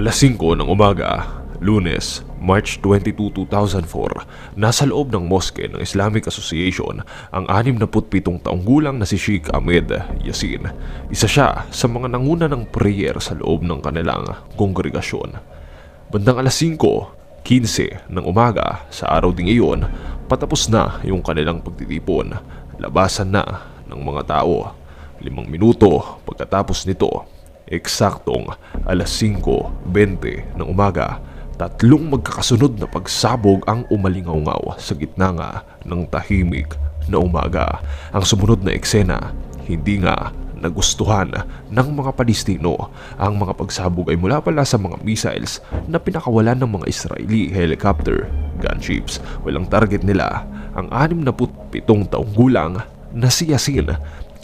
Alas 5 ng umaga, lunes, March 22, 2004, nasa loob ng moske ng Islamic Association ang 67 taong gulang na si Sheikh Ahmed Yassin. Isa siya sa mga nanguna ng prayer sa loob ng kanilang kongregasyon. Bandang alas 5, 15 ng umaga sa araw ding iyon, patapos na yung kanilang pagtitipon. Labasan na ng mga tao. Limang minuto pagkatapos nito, eksaktong alas 5.20 ng umaga, tatlong magkakasunod na pagsabog ang umalingaw sa gitna nga ng tahimik na umaga. Ang sumunod na eksena, hindi nga nagustuhan ng mga Palestino. Ang mga pagsabog ay mula pala sa mga missiles na pinakawalan ng mga Israeli helicopter gunships. Walang target nila ang 67 taong gulang na si Yasin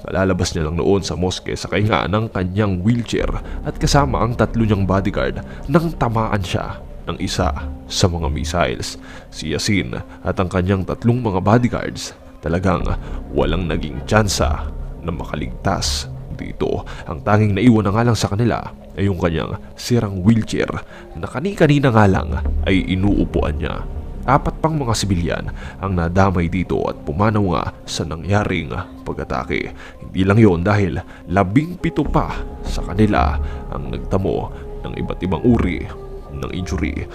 Kalalabas niya lang noon sa moske sa kahinga ng kanyang wheelchair at kasama ang tatlo niyang bodyguard nang tamaan siya ng isa sa mga missiles. Si Yasin at ang kanyang tatlong mga bodyguards talagang walang naging tsansa na makaligtas dito. Ang tanging naiwan na nga lang sa kanila ay yung kanyang sirang wheelchair na kani-kanina nga lang ay inuupuan niya. Apat pang mga sibilyan ang nadamay dito at pumanaw nga sa nangyaring pag-atake. Hindi lang yon dahil labing pito pa sa kanila ang nagtamo ng iba't ibang uri ng injury.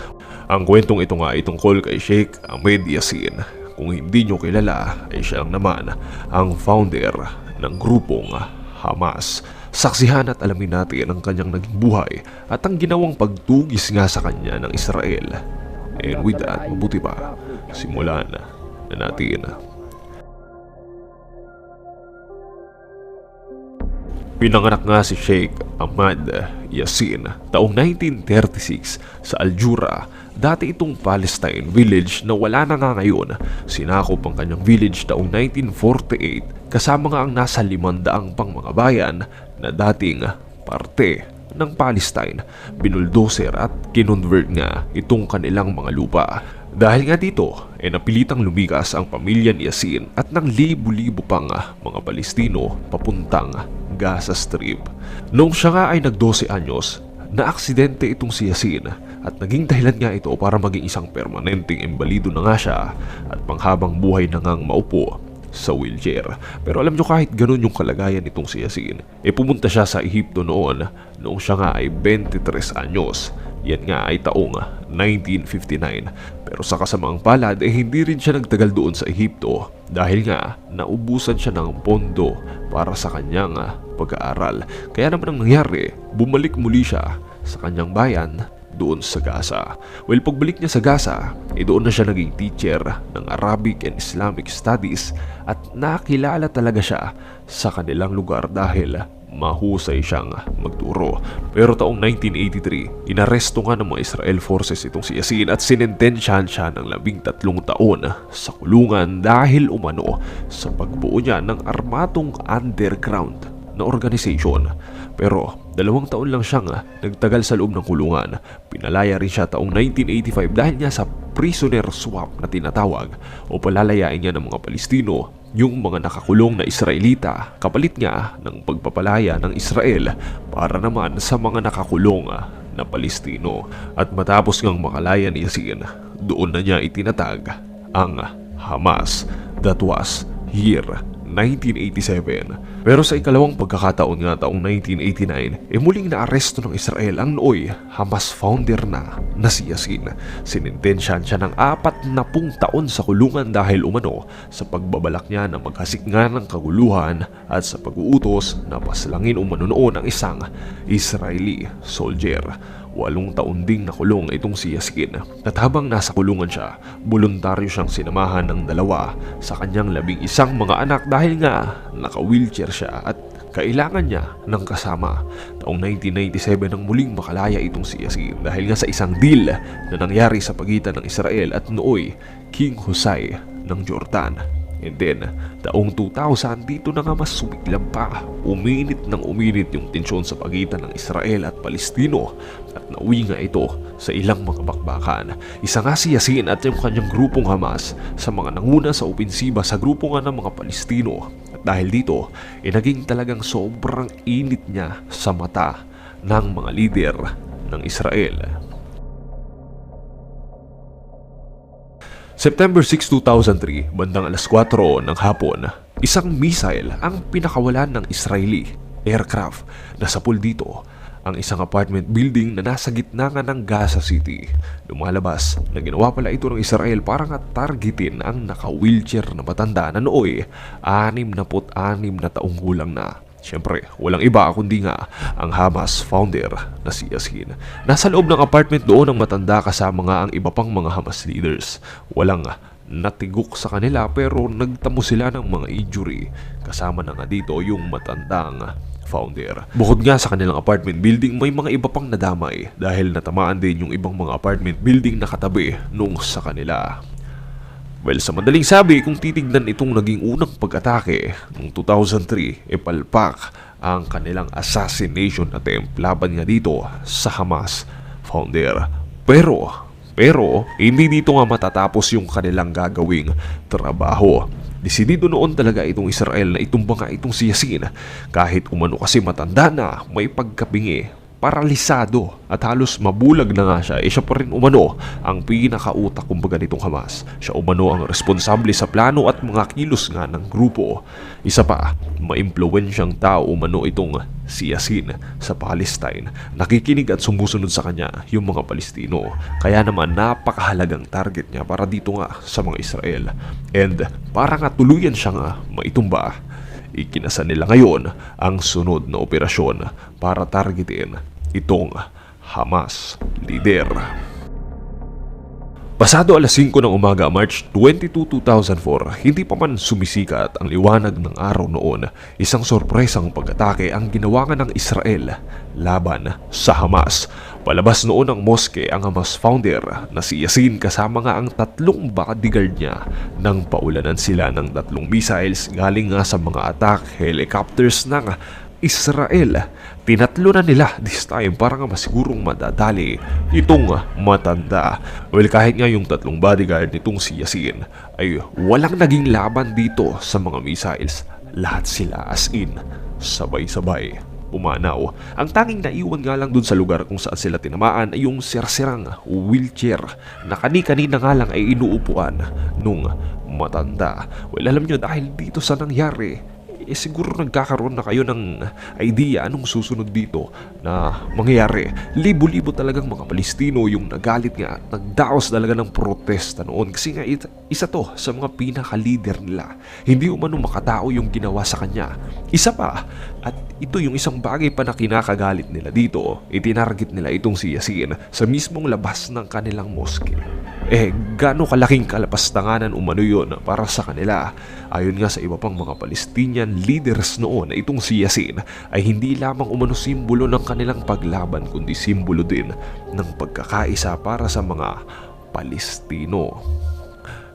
Ang kwentong ito nga ay tungkol kay Sheikh Ahmed Yassin. Kung hindi nyo kilala ay siya lang naman ang founder ng grupong Hamas. Saksihan at alamin natin ang kanyang naging buhay at ang ginawang pagtugis nga sa kanya ng Israel And with that, mabuti pa, simulan na natin. Pinanganak nga si Sheikh Ahmad Yassin taong 1936 sa Aljura. Dati itong Palestine village na wala na nga ngayon. Sinakop ang kanyang village taong 1948 kasama nga ang nasa limandaang pang mga bayan na dating parte ng Palestine, binuldoser at kinonvert nga itong kanilang mga lupa. Dahil nga dito, ay napilitang lumikas ang pamilya ni Yasin at ng libu-libo pang mga Palestino papuntang Gaza Strip. Noong siya nga ay nag-12 anyos, na aksidente itong si Yasin at naging dahilan nga ito para maging isang permanenteng embalido na nga siya at panghabang buhay na ngang maupo sa wheelchair. Pero alam nyo kahit ganun yung kalagayan nitong si Yasin, e pumunta siya sa Ehipto noon noong siya nga ay 23 anyos. Yan nga ay taong 1959. Pero sa kasamaang palad eh hindi rin siya nagtagal doon sa Ehipto dahil nga naubusan siya ng pondo para sa kanyang pag-aaral. Kaya naman ang nangyari, bumalik muli siya sa kanyang bayan doon sa Gaza. Well, pagbalik niya sa Gaza, eh doon na siya naging teacher ng Arabic and Islamic Studies at nakilala talaga siya sa kanilang lugar dahil mahusay siyang magturo. Pero taong 1983, inaresto nga ng mga Israel forces itong si Yasin at sinentensyahan siya ng labing tatlong taon sa kulungan dahil umano sa pagbuo niya ng armatong underground na organization. Pero dalawang taon lang siyang nagtagal sa loob ng kulungan. Pinalaya rin siya taong 1985 dahil niya sa prisoner swap na tinatawag o palalayain niya ng mga Palestino yung mga nakakulong na Israelita kapalit nga ng pagpapalaya ng Israel para naman sa mga nakakulong na Palestino. At matapos ngang makalaya ni Yasin, doon na niya itinatag ang Hamas. That was year 1987. Pero sa ikalawang pagkakataon nga taong 1989, e muling naaresto ng Israel ang nooy Hamas founder na na si Yasin. Sinintensyahan siya ng apat na pung taon sa kulungan dahil umano sa pagbabalak niya na maghasik nga ng kaguluhan at sa pag-uutos na paslangin umano noon ang isang Israeli soldier. Walong taon ding nakulong itong si Yaskin at habang nasa kulungan siya, voluntaryo siyang sinamahan ng dalawa sa kanyang labing isang mga anak dahil nga naka-wheelchair siya at kailangan niya ng kasama. Taong 1997 nang muling makalaya itong si Yasin dahil nga sa isang deal na nangyari sa pagitan ng Israel at nooy King Husay ng Jordan. And then, taong 2000, dito na nga mas sumiglam pa. Uminit ng uminit yung tensyon sa pagitan ng Israel at Palestino at nauwi nga ito sa ilang mga bakbakan. Isa nga si Yasin at yung kanyang grupong Hamas sa mga nanguna sa opensiba sa grupo nga ng mga Palestino. At dahil dito, eh, naging talagang sobrang init niya sa mata ng mga lider ng Israel. September 6, 2003, bandang alas 4 ng hapon, isang missile ang pinakawalan ng Israeli aircraft na sapul dito ang isang apartment building na nasa gitna nga ng Gaza City. Lumalabas na ginawa pala ito ng Israel para nga targetin ang naka-wheelchair na matanda na nooy 66 na taong gulang na. Siyempre, walang iba kundi nga ang Hamas founder na si Yasin. Nasa loob ng apartment doon ang matanda kasama nga ang iba pang mga Hamas leaders. Walang natigok sa kanila pero nagtamo sila ng mga injury. Kasama na nga dito yung matandang founder. Bukod nga sa kanilang apartment building, may mga iba pang nadamay dahil natamaan din yung ibang mga apartment building na katabi nung sa kanila. Well, sa madaling sabi, kung titignan itong naging unang pag-atake noong 2003, e palpak ang kanilang assassination attempt laban nga dito sa Hamas founder. Pero, pero, hindi dito nga matatapos yung kanilang gagawing trabaho. Desidido noon talaga itong Israel na itumba nga itong si Yasin kahit umano kasi matanda na may pagkapingi paralisado at halos mabulag na nga siya, eh siya pa rin umano ang pinakautak kumbaga nitong Hamas. Siya umano ang responsable sa plano at mga kilos nga ng grupo. Isa pa, maimpluwensyang tao umano itong si Yasin sa Palestine. Nakikinig at sumusunod sa kanya yung mga Palestino. Kaya naman napakahalagang target niya para dito nga sa mga Israel. And para nga tuluyan siya nga maitumba Ikinasa nila ngayon ang sunod na operasyon para targetin itong Hamas leader. Pasado alas 5 ng umaga, March 22, 2004, hindi pa man sumisikat ang liwanag ng araw noon, isang sorpresang pag-atake ang ginawa nga ng Israel laban sa Hamas. Palabas noon ng moske ang Hamas founder na si Yasin kasama nga ang tatlong bodyguard niya nang paulanan sila ng tatlong missiles galing nga sa mga attack helicopters ng Israel. Tinatlo na nila this time para nga masigurong madadali itong matanda. Well kahit nga yung tatlong bodyguard nitong si Yasin ay walang naging laban dito sa mga missiles. Lahat sila as in sabay-sabay pumanaw. Ang tanging naiwan nga lang dun sa lugar kung saan sila tinamaan ay yung sirsirang wheelchair na kani-kanina nga lang ay inuupuan nung matanda. Well alam nyo dahil dito sa nangyari eh siguro nagkakaroon na kayo ng idea anong susunod dito na mangyayari. Libo-libo talagang mga Palestino yung nagalit nga at nagdaos talaga ng protesta noon kasi nga it, isa to sa mga pinaka-leader nila. Hindi umano makatao yung ginawa sa kanya. Isa pa, at ito yung isang bagay pa na kinakagalit nila dito, itinarget nila itong si Yasin sa mismong labas ng kanilang moske. Eh, gaano kalaking kalapastanganan umano yun para sa kanila? Ayon nga sa iba pang mga Palestinian leaders noon na itong si Yasin ay hindi lamang umano simbolo ng kanilang paglaban kundi simbolo din ng pagkakaisa para sa mga Palestino.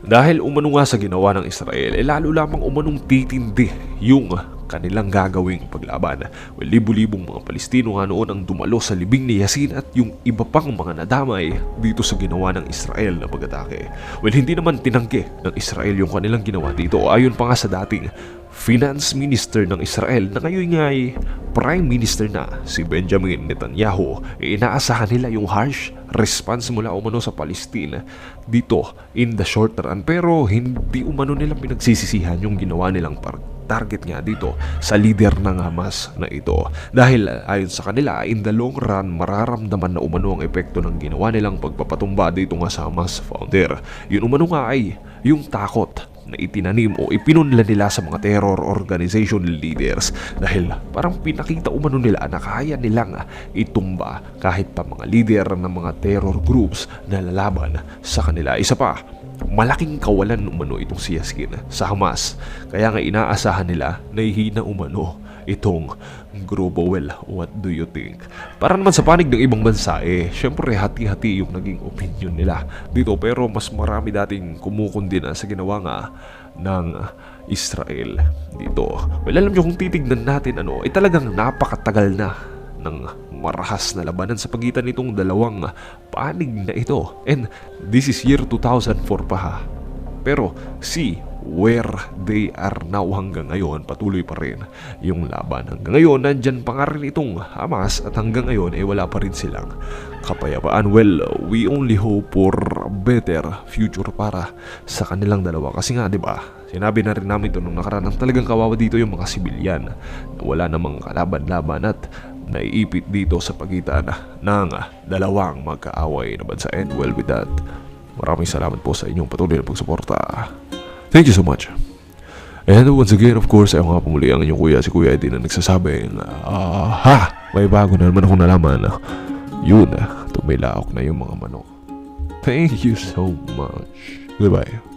Dahil umano nga sa ginawa ng Israel, eh lalo lamang umanong titindi yung kanilang gagawing paglaban. Well, libu-libong mga Palestino nga noon ang dumalo sa libing ni Yasin at yung iba pang mga nadamay dito sa ginawa ng Israel na pag-atake. Well, hindi naman tinanggi ng Israel yung kanilang ginawa dito ayon pa nga sa dating Finance Minister ng Israel na ngayon nga ay Prime Minister na si Benjamin Netanyahu e inaasahan nila yung harsh response mula umano sa Palestine dito in the short run pero hindi umano nila pinagsisisihan yung ginawa nilang par target nga dito sa leader ng Hamas na ito. Dahil ayon sa kanila, in the long run, mararamdaman na umano ang epekto ng ginawa nilang pagpapatumba dito nga sa Hamas founder. Yun umano nga ay yung takot na itinanim o ipinunla nila sa mga terror organization leaders dahil parang pinakita umano nila na kaya nilang itumba kahit pa mga leader ng mga terror groups na lalaban sa kanila. Isa pa, malaking kawalan umano itong si Yaskin sa Hamas. Kaya nga inaasahan nila na ihina umano itong grupo. Well, what do you think? Para naman sa panig ng ibang bansa, eh, syempre hati-hati yung naging opinion nila dito. Pero mas marami dating kumukundina sa ginawa nga ng Israel dito. Well, alam nyo kung titignan natin ano, eh talagang napakatagal na ng marahas na labanan sa pagitan nitong dalawang panig na ito. And this is year 2004 pa ha. Pero si where they are now hanggang ngayon patuloy pa rin yung laban. Hanggang ngayon nandyan pa nga rin itong Hamas at hanggang ngayon eh wala pa rin silang kapayapaan. Well we only hope for better future para sa kanilang dalawa. Kasi nga di ba sinabi na rin namin ito nung nakaraan ang talagang kawawa dito yung mga sibilyan. Na wala namang kalaban-laban at naiipit dito sa pagitan ng dalawang magkaaway. Na bansa and well with that maraming salamat po sa inyong patuloy na pagsuporta thank you so much. And once again of course ayaw nga pumuli ang inyong kuya si kuya Eddie na nagsasabing ah ha may bago na naman akong nalaman yun tumilaok na yung mga manok. Thank you so much. Goodbye